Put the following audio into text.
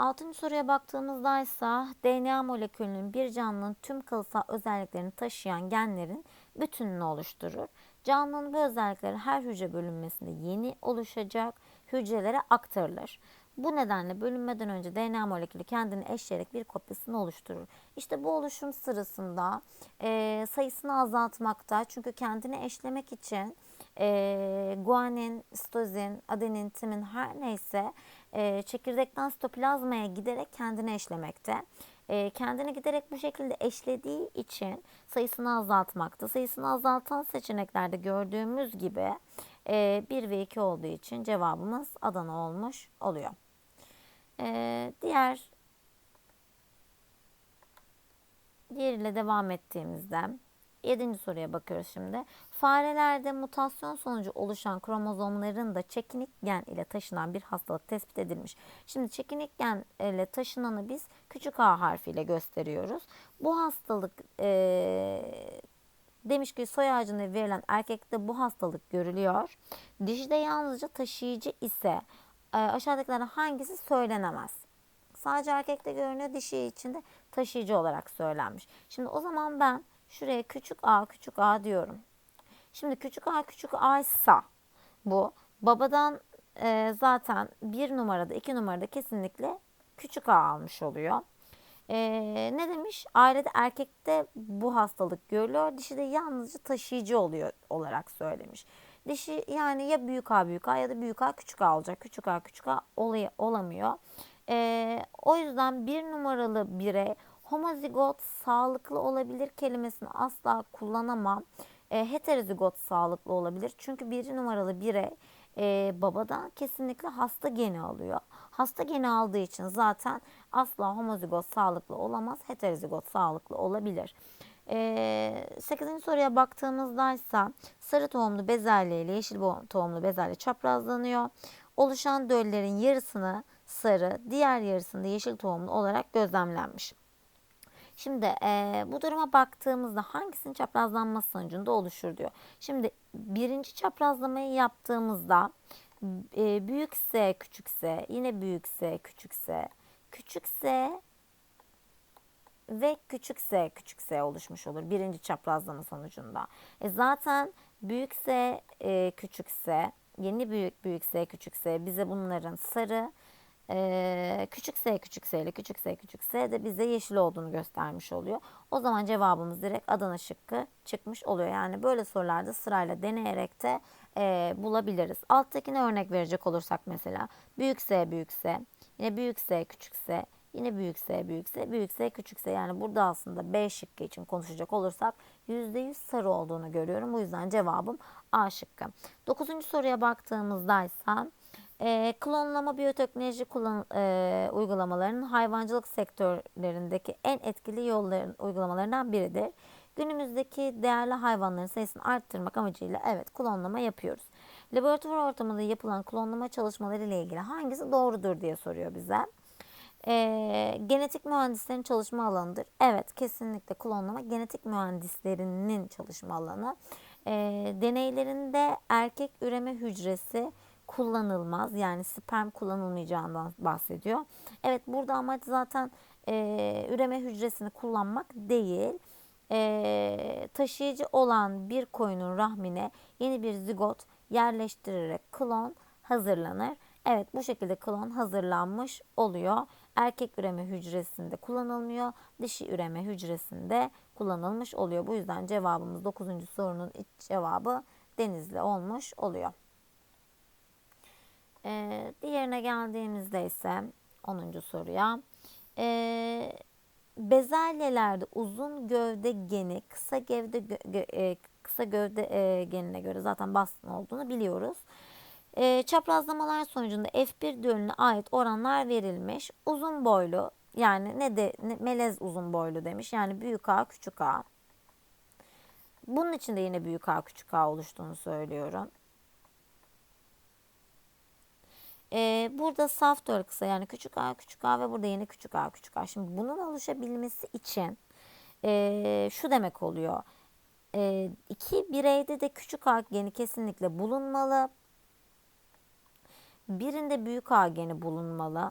altıncı soruya baktığımızda ise DNA molekülünün bir canlının tüm kalıtsal özelliklerini taşıyan genlerin bütününü oluşturur. Canlının bu özellikleri her hücre bölünmesinde yeni oluşacak hücrelere aktarılır. Bu nedenle bölünmeden önce DNA molekülü kendini eşleyerek bir kopyasını oluşturur. İşte bu oluşum sırasında e, sayısını azaltmakta çünkü kendini eşlemek için e, guanin, sitozin, adenin, timin her neyse e, çekirdekten sitoplazmaya giderek kendini eşlemekte. E, kendini giderek bu şekilde eşlediği için sayısını azaltmakta. Sayısını azaltan seçeneklerde gördüğümüz gibi e, 1 ve 2 olduğu için cevabımız Adana olmuş oluyor. E, diğer diğeriyle devam ettiğimizde Yedinci soruya bakıyoruz şimdi. Farelerde mutasyon sonucu oluşan kromozomların da çekinik gen ile taşınan bir hastalık tespit edilmiş. Şimdi çekinik gen ile taşınanı biz küçük a harfiyle gösteriyoruz. Bu hastalık e, demiş ki soy ağacında verilen erkekte bu hastalık görülüyor. Dişide yalnızca taşıyıcı ise e, aşağıdakilerden hangisi söylenemez? Sadece erkekte görünüyor, dişi içinde taşıyıcı olarak söylenmiş. Şimdi o zaman ben Şuraya küçük a küçük a diyorum. Şimdi küçük a küçük a ise bu babadan e, zaten bir numarada iki numarada kesinlikle küçük a almış oluyor. E, ne demiş? Ailede erkekte bu hastalık görülüyor. Dişi de yalnızca taşıyıcı oluyor olarak söylemiş. Dişi yani ya büyük A büyük A ya da büyük A küçük A olacak. Küçük A küçük A olay, olamıyor. E, o yüzden bir numaralı birey homozigot sağlıklı olabilir kelimesini asla kullanamam. E, heterozigot sağlıklı olabilir. Çünkü bir numaralı birey e, babadan kesinlikle hasta geni alıyor. Hasta geni aldığı için zaten asla homozigot sağlıklı olamaz. Heterozigot sağlıklı olabilir. E, 8. soruya baktığımızda ise sarı tohumlu bezelye ile yeşil tohumlu bezelye çaprazlanıyor. Oluşan döllerin yarısını sarı, diğer yarısında yeşil tohumlu olarak gözlemlenmiş. Şimdi e, bu duruma baktığımızda hangisinin çaprazlanması sonucunda oluşur diyor. Şimdi birinci çaprazlamayı yaptığımızda e, büyükse küçükse yine büyükse küçükse küçükse ve küçükse küçükse oluşmuş olur birinci çaprazlama sonucunda. E zaten büyükse e, küçükse yeni büyük büyükse küçükse bize bunların sarı ee, küçük s küçük s ile küçük s küçük s de bize yeşil olduğunu göstermiş oluyor. O zaman cevabımız direkt Adana şıkkı çıkmış oluyor. Yani böyle sorularda sırayla deneyerek de e, bulabiliriz. Alttakine örnek verecek olursak mesela büyük s büyük s yine büyük s küçük s Yine büyük S, büyük S, büyük S, küçük S. Yani burada aslında B şıkkı için konuşacak olursak %100 sarı olduğunu görüyorum. Bu yüzden cevabım A şıkkı. Dokuzuncu soruya baktığımızda ise e, klonlama biyoteknoloji kullan, e, uygulamalarının hayvancılık sektörlerindeki en etkili yolların uygulamalarından biridir. Günümüzdeki değerli hayvanların sayısını arttırmak amacıyla evet klonlama yapıyoruz. Laboratuvar ortamında yapılan klonlama çalışmaları ile ilgili hangisi doğrudur diye soruyor bize. E, genetik mühendislerin çalışma alanıdır. Evet kesinlikle klonlama genetik mühendislerinin çalışma alanı. E, deneylerinde erkek üreme hücresi kullanılmaz. Yani sperm kullanılmayacağından bahsediyor. Evet burada amaç zaten e, üreme hücresini kullanmak değil. E, taşıyıcı olan bir koyunun rahmine yeni bir zigot yerleştirerek klon hazırlanır. Evet bu şekilde klon hazırlanmış oluyor. Erkek üreme hücresinde kullanılmıyor. Dişi üreme hücresinde kullanılmış oluyor. Bu yüzden cevabımız 9. sorunun iç cevabı denizli olmuş oluyor. Ee, diğerine geldiğimizde ise 10. soruya. Ee, bezelyelerde uzun gövde geni kısa gövde gö e, kısa gövde e, genine göre zaten baskın olduğunu biliyoruz. E, çaprazlamalar sonucunda F1 dölüne ait oranlar verilmiş. Uzun boylu yani ne de ne, melez uzun boylu demiş. Yani büyük A küçük A. Bunun için de yine büyük A küçük A oluştuğunu söylüyorum. Ee, burada saf döl kısa yani küçük a küçük a ve burada yine küçük a küçük a. Şimdi bunun oluşabilmesi için e, şu demek oluyor. E, iki bireyde de küçük a geni kesinlikle bulunmalı. Birinde büyük a geni bulunmalı.